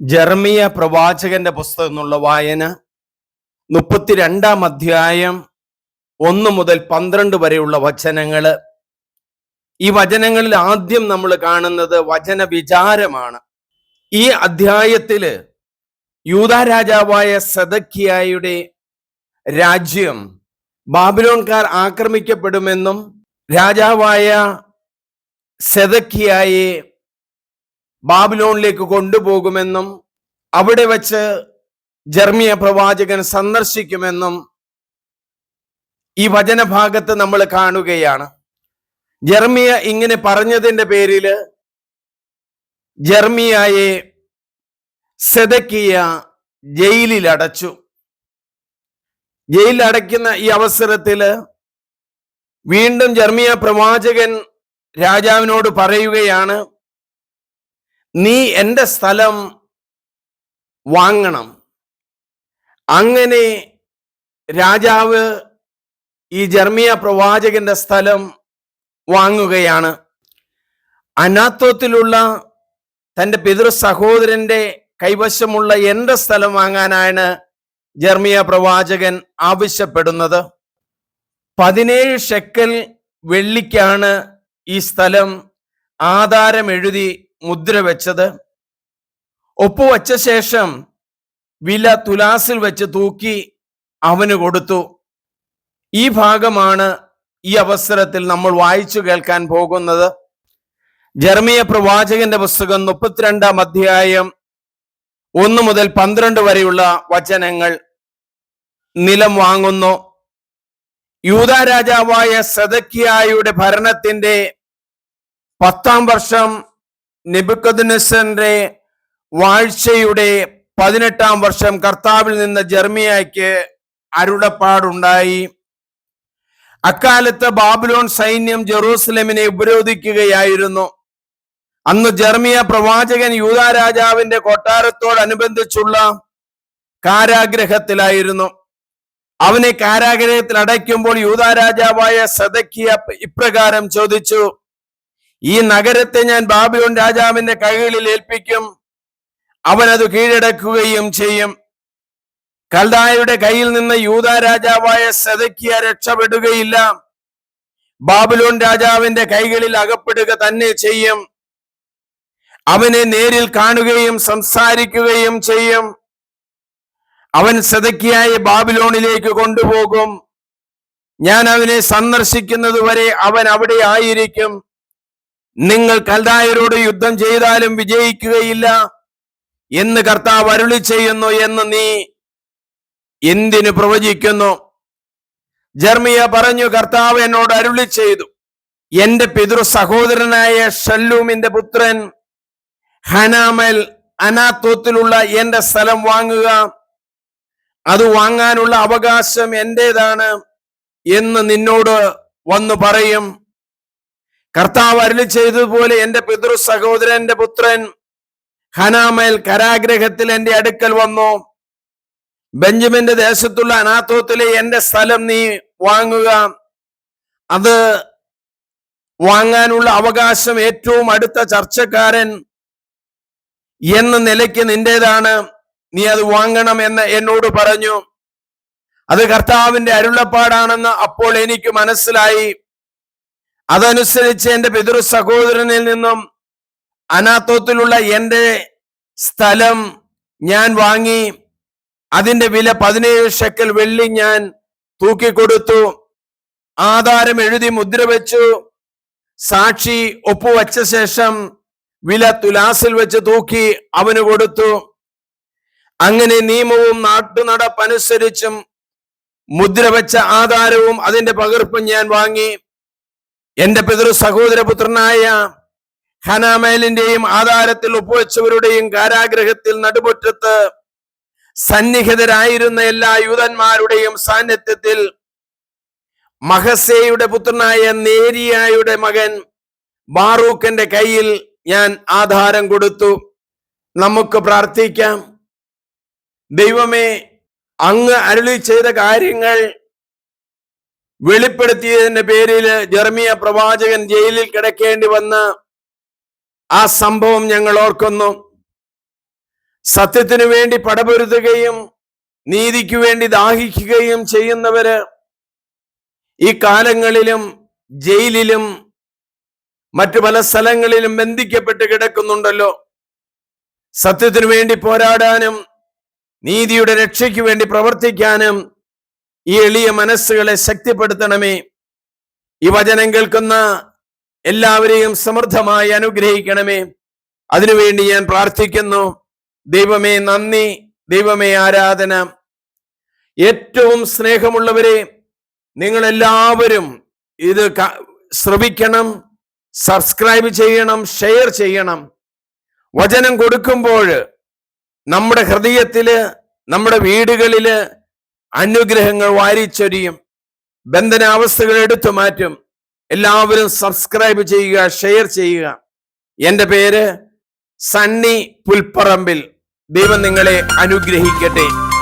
ജർമിയ പ്രവാചകന്റെ പുസ്തകം എന്നുള്ള വായന മുപ്പത്തിരണ്ടാം അധ്യായം ഒന്ന് മുതൽ പന്ത്രണ്ട് വരെയുള്ള വചനങ്ങൾ ഈ വചനങ്ങളിൽ ആദ്യം നമ്മൾ കാണുന്നത് വചന വിചാരമാണ് ഈ അധ്യായത്തിൽ യൂത രാജാവായ സദക്കിയായുടെ രാജ്യം ബാബിലോൺകാർ ആക്രമിക്കപ്പെടുമെന്നും രാജാവായ സെതക്കിയായെ ബാബിലോണിലേക്ക് കൊണ്ടുപോകുമെന്നും അവിടെ വച്ച് ജർമ്മിയ പ്രവാചകൻ സന്ദർശിക്കുമെന്നും ഈ വചനഭാഗത്ത് നമ്മൾ കാണുകയാണ്. ജർമിയ ഇങ്ങനെ പറഞ്ഞതിന്റെ പേരിൽ ജർമ്മിയായെ സെതക്കിയ ജയിലിൽ അടച്ചു ജയിലിൽ അടയ്ക്കുന്ന ഈ അവസരത്തിൽ വീണ്ടും ജർമിയ പ്രവാചകൻ രാജാവിനോട് പറയുകയാണ് നീ എന്റെ സ്ഥലം വാങ്ങണം. അങ്ങനെ രാജാവ് ഈ ജർമിയ പ്രവാചകന്റെ സ്ഥലം വാങ്ങുകയാണ്. അനാത്വത്തിലുള്ള തന്റെ പിതൃ സഹോദരന്റെ കൈവശമുള്ള എന്റെ സ്ഥലം വാങ്ങാനാണ് ജർമിയ പ്രവാചകൻ ആവശ്യപ്പെടുന്നത്. പതിനേഴ് ഷെക്കൽ വെള്ളിക്കാണ് ഈ സ്ഥലം ആധാരം എഴുതി മുദ്ര വെച്ചത്. ഒപ്പുവച്ച ശേഷം വില തുലാസിൽ വെച്ച് തൂക്കി അവന് കൊടുത്തു. ഈ ഭാഗമാണ് ഈ അവസരത്തിൽ നമ്മൾ വായിച്ചു കേൾക്കാൻ പോകുന്നത്. ജർമിയ പ്രവാചകന്റെ പുസ്തകം മുപ്പത്തിരണ്ടാം അധ്യായം ഒന്ന് മുതൽ പന്ത്രണ്ട് വരെയുള്ള വചനങ്ങൾ നിലം വാങ്ങുന്നു. യൂത രാജാവായ സദക്കിയായുടെ ഭരണത്തിന്റെ പത്താം വർഷം നെബുക്കദ്നസറിന്റെ വാഴ്ചയുടെ പതിനെട്ടാം വർഷം കർത്താവിൽ നിന്ന് ജർമിയയ്ക്ക് അരുളപ്പാടുണ്ടായി. അക്കാലത്ത് ബാബുലോൺ സൈന്യം ജെറൂസലമിനെ ഉപരോധിക്കുകയായിരുന്നു. അന്ന് ജർമിയ പ്രവാചകൻ യൂത രാജാവിന്റെ കൊട്ടാരത്തോടനുബന്ധിച്ചുള്ള കാരാഗ്രഹത്തിലായിരുന്നു. അവനെ കാരാഗ്രഹത്തിൽ അടയ്ക്കുമ്പോൾ യൂതാ രാജാവായ സദക്കിയ ഇപ്രകാരം ചോദിച്ചു ഈ നഗരത്തെ ഞാൻ ബാബിലോൺ രാജാവിന്റെ കൈകളിൽ ഏൽപ്പിക്കും. അവൻ അത് കീഴടക്കുകയും ചെയ്യും. കൽദായയുടെ കയ്യിൽ നിന്ന് യൂത രാജാവായ സദക്കിയ രക്ഷപ്പെടുകയില്ല. ബാബിലോൺ രാജാവിന്റെ കൈകളിൽ അകപ്പെടുക തന്നെ ചെയ്യും. അവനെ നേരിൽ കാണുകയും സംസാരിക്കുകയും ചെയ്യും. അവൻ സദക്കിയായ ബാബിലോണിലേക്ക് കൊണ്ടുപോകും. ഞാൻ അവനെ സന്ദർശിക്കുന്നത് വരെ അവൻ അവിടെ ആയിരിക്കും. നിങ്ങൾ കൽദായരോട് യുദ്ധം ചെയ്താലും വിജയിക്കുകയില്ല എന്ന് കർത്താവ് അരുളി ചെയ്യുന്നു എന്ന് നീ എന്തിനു പ്രവചിക്കുന്നു? ജർമിയ പറഞ്ഞു കർത്താവ് എന്നോട് അരുളി ചെയ്തു. എന്റെ പിതൃ സഹോദരനായ ഷല്ലൂമിന്റെ പുത്രൻ ഹനാമൽ അനാത്വത്തിലുള്ള എന്റെ സ്ഥലം വാങ്ങുക. അത് വാങ്ങാനുള്ള അവകാശം എന്റേതാണ് എന്ന് നിന്നോട് വന്നു പറയും. കർത്താവ് അരുളി ചെയ്തതുപോലെ എന്റെ പിതൃ സഹോദരന്റെ പുത്രൻ ഹനാമേൽ കരാഗ്രഹത്തിൽ എന്റെ അടുക്കൽ വന്നു. ബെഞ്ചമിന്റെ ദേശത്തുള്ള അനാത്തോത്തിലെ എന്റെ സ്ഥലം നീ വാങ്ങുക. അത് വാങ്ങാനുള്ള അവകാശം ഏറ്റവും അടുത്ത ചർച്ചക്കാരൻ എന്ന നിലയ്ക്ക് നിന്റേതാണ് നീ അത് വാങ്ങണം എന്ന് എന്നോട് പറഞ്ഞു. അത് കർത്താവിന്റെ അരുളപ്പാടാണെന്ന് അപ്പോൾ എനിക്ക് മനസ്സിലായി. അതനുസരിച്ച് എന്റെ പിതൃ സഹോദരനിൽ നിന്നും അനാത്തോത്തിലുള്ള എന്റെ സ്ഥലം ഞാൻ വാങ്ങി. അതിന്റെ വില പതിനേഴ് ഷെക്കൽ വെള്ളി ഞാൻ തൂക്കിക്കൊടുത്തു. ആധാരം എഴുതി മുദ്ര വെച്ചു. സാക്ഷി ഒപ്പുവച്ച ശേഷം വില തുലാസിൽ വെച്ച് തൂക്കി അവന് കൊടുത്തു. അങ്ങനെ നിയമവും നാട്ടുനടപ്പനുസരിച്ചും മുദ്ര വെച്ച ആധാരവും അതിന്റെ പകർപ്പും ഞാൻ വാങ്ങി. എന്റെ പിതൃ സഹോദരപുത്രനായ ഹനാമേലിന്റെയും ആധാരത്തിൽ ഒപ്പുവെച്ചവരുടെയും കാരാഗ്രഹത്തിൽ നടുമുറ്റത്ത് സന്നിഹിതരായിരുന്ന എല്ലാ യൂതന്മാരുടെയും സാന്നിധ്യത്തിൽ മഹസേയുടെ പുത്രനായ നേരിയായുടെ മകൻ ബാറൂഖന്റെ കയ്യിൽ ഞാൻ ആധാരം കൊടുത്തു. നമുക്ക് പ്രാർത്ഥിക്കാം. ദൈവമേ അങ്ങ് അരുളി ചെയ്ത കാര്യങ്ങൾ വെളിപ്പെടുത്തിയതിന്റെ പേരിൽ ജർമിയ പ്രവാചകൻ ജയിലിൽ കിടക്കേണ്ടി വന്ന ആ സംഭവം ഞങ്ങൾ ഓർക്കുന്നു. സത്യത്തിനു വേണ്ടി പടപൊരുതുകയും നീതിക്കു വേണ്ടി ദാഹിക്കുകയും ചെയ്യുന്നവര് ഈ കാലങ്ങളിലും ജയിലിലും മറ്റു പല സ്ഥലങ്ങളിലും ബന്ധിക്കപ്പെട്ട് കിടക്കുന്നുണ്ടല്ലോ. സത്യത്തിനു വേണ്ടി പോരാടാനും നീതിയുടെ രക്ഷയ്ക്ക് വേണ്ടി പ്രവർത്തിക്കാനും ഈ എളിയ മനസ്സുകളെ ശക്തിപ്പെടുത്തണമേ. ഈ വചനം കേൾക്കുന്ന എല്ലാവരെയും സമൃദ്ധമായി അനുഗ്രഹിക്കണമേ. അതിനുവേണ്ടി ഞാൻ പ്രാർത്ഥിക്കുന്നു. ദൈവമേ നന്ദി ദൈവമേ ആരാധന. ഏറ്റവും സ്നേഹമുള്ളവരെ നിങ്ങൾ എല്ലാവരും ഇത് ശ്രവിക്കണം സബ്സ്ക്രൈബ് ചെയ്യണം ഷെയർ ചെയ്യണം. വചനം കൊടുക്കുമ്പോൾ നമ്മുടെ ഹൃദയത്തിൽ നമ്മുടെ വീടുകളിൽ അനുഗ്രഹങ്ങൾ വാരിച്ചൊരിയും. ബന്ധനാവസ്ഥകൾ എടുത്തു മാറ്റും. എല്ലാവരും സബ്സ്ക്രൈബ് ചെയ്യുക ഷെയർ ചെയ്യുക. എന്റെ പേര് സണ്ണി പുൽപ്പറമ്പിൽ. ദൈവം നിങ്ങളെ അനുഗ്രഹിക്കട്ടെ.